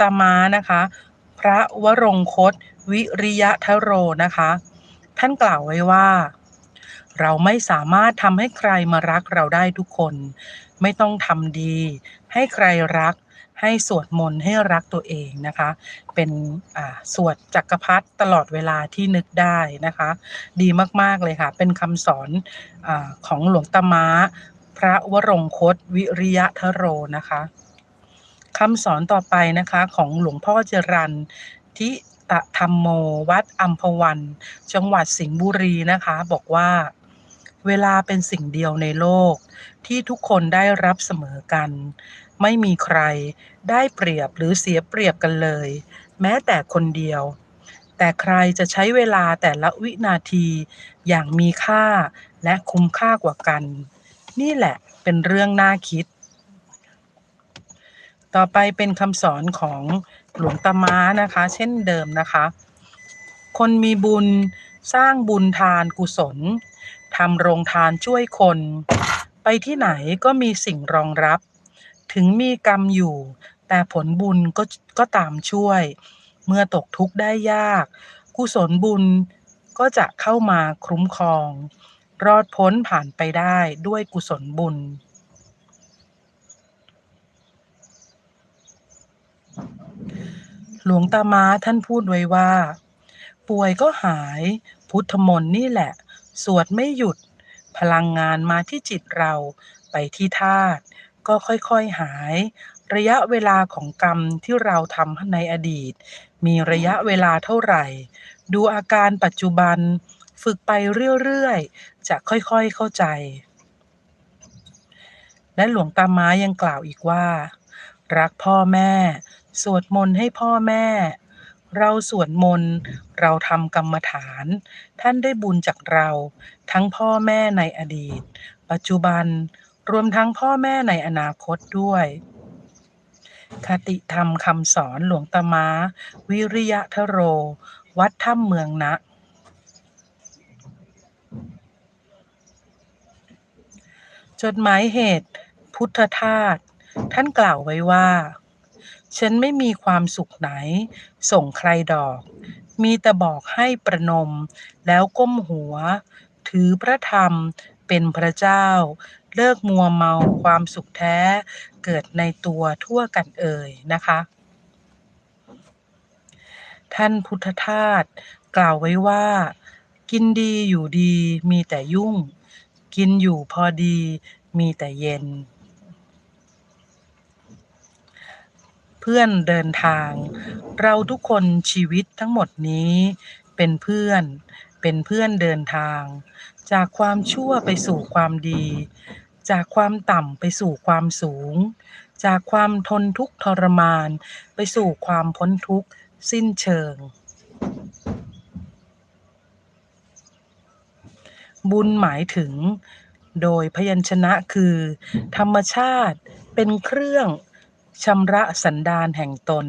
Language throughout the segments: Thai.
ตาม้านะคะ พระวรงคต วิริยะทโรนะคะ ท่านกล่าวไว้ว่า เราไม่สามารถทำให้ใครมารักเราได้ทุกคน ไม่ต้องทำดี ให้ใครรักให้สวดมนต์ให้รักตัวเองนะคะ เป็นสวดจักรพรรดิตลอดเวลาที่นึกได้นะคะ ดีมาก ๆ เลยค่ะ เป็นคำสอนอของหลวงตาม้า พระวรงคต วิริยะทโรนะคะ คำสอนต่อไปนะคะของหลวงพ่อเจรันทิตธรรมโมวัดอัมพวัน จังหวัดสิงห์บุรีนะคะ บอกว่า เวลาเป็นสิ่งเดียวในโลก ที่ทุกคนได้รับเสมอกัน ไม่มีใครได้เปรียบหรือเสียเปรียบกันเลย แม้แต่คนเดียว แต่ใครจะใช้เวลาแต่ละวินาทีอย่างมีค่าและคุ้มค่ากว่ากัน นี่แหละเป็นเรื่องน่าคิด ต่อไปเป็นคำสอนของหลวงตาม้านะคะ เช่นเดิมนะคะ คนมีบุญสร้างบุญทานกุศลทำโรงทานช่วยคน ไปที่ไหนก็มีสิ่งรองรับ ถึงมีกรรมอยู่ แต่ผลบุญก็ก็ตามช่วย เมื่อตกทุกข์ได้ยาก กุศลบุญก็จะเข้ามาคุ้มครอง รอดพ้นผ่านไปได้ด้วยกุศลบุญ หลวงตาม้าท่านพูดไว้ว่า ป่วยก็หายพุทธมนต์นี่แหละ สวดไม่หยุด พลังงานมาที่จิตเราไปที่ธาตุก็ค่อยๆหาย ระยะเวลาของกรรมที่เราทำในอดีต มีระยะเวลาเท่าไหร่ ดูอาการปัจจุบัน ฝึกไปเรื่อยๆ จะค่อยๆเข้าใจ และหลวงตาม้ายังกล่าวอีกว่า รักพ่อแม่ สวดมนต์ให้พ่อแม่ เราสวดมนต์เราทำกรรมฐาน ท่านได้บุญจากเรา ทั้งพ่อแม่ในอดีต ปัจจุบันรวมทั้งพ่อแม่ในอนาคตด้วย คติธรรมคำสอนหลวงตามา วิริยะทโร วัดถ้ำเมืองนะจดหมายเหตุ พุทธทาสท่านกล่าวไว้ว่า ฉันไม่มีความสุขไหน ส่งใครดอก มีแต่บอกให้ประนม แล้วก้มหัว ถือพระธรรมเป็นพระเจ้า เลิกมัวเมาความสุขแท้เกิดในตัวทั่วกันเอ่ยนะคะ ท่านพุทธทาสกล่าวไว้ว่า กินดีอยู่ดีมีแต่ยุ่ง กินอยู่พอดีมีแต่เย็น พื่อนเดินทาง เราทุกคนชีวิตทั้งหมดนี้ เป็นเพื่อน เป็นเพื่อนเดินทาง จากความชั่วไปสู่ความดี จากความต่ำไปสู่ความสูง จากความทนทุกข์ทรมาน ไปสู่ความพ้นทุกข์สิ้นเชิง บุญหมายถึงโดยพยัญชนะคือ ธรรมชาติเป็นเครื่อง ชำระสันดานแห่งตน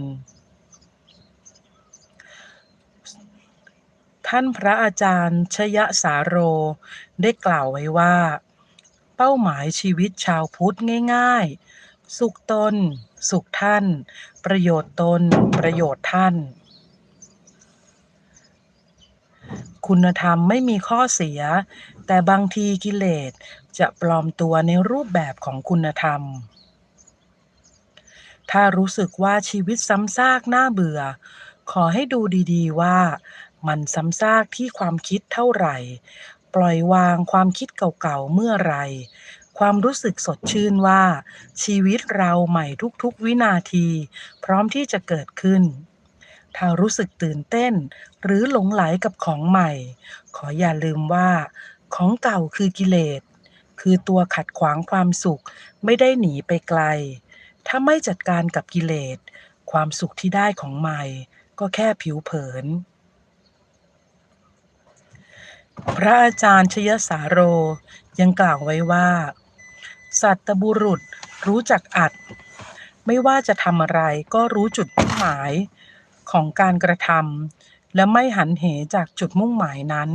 ท่านพระอาจารย์ชยสาโรได้กล่าวไว้ว่า เป้าหมายชีวิตชาวพุทธง่ายๆ สุขตน สุขท่าน ประโยชน์ตน ประโยชน์ท่าน คุณธรรมไม่มีข้อเสีย แต่บางทีกิเลสจะปลอมตัวในรูปแบบของคุณธรรม ถ้ารู้สึกว่าชีวิตซ้ำซากน่าเบื่อ ขอให้ดูดีๆว่า มันซ้ำซากที่ความคิดเท่าไหร่ ปล่อยวางความคิดเก่าๆเมื่อไร ความรู้สึกสดชื่นว่า ชีวิตเราใหม่ทุกๆวินาที พร้อมที่จะเกิดขึ้น ถ้ารู้สึกตื่นเต้น หรือหลงไหลกับของใหม่ ขออย่าลืมว่า ของเก่าคือกิเลส คือตัวขัดขวางความสุขไม่ได้หนีไปไกล ถ้าไม่จัดการกับกิเลส ความสุขที่ได้ของใหม่ ก็แค่ผิวเผิน พระอาจารย์ชยสาโรยังกล่าวไว้ว่า สัตบุรุษรู้จักอัด ไม่ว่าจะทำอะไรก็รู้จุดมุ่งหมายของการกระทำและไม่หันเหจากจุดมุ่งหมายนั้น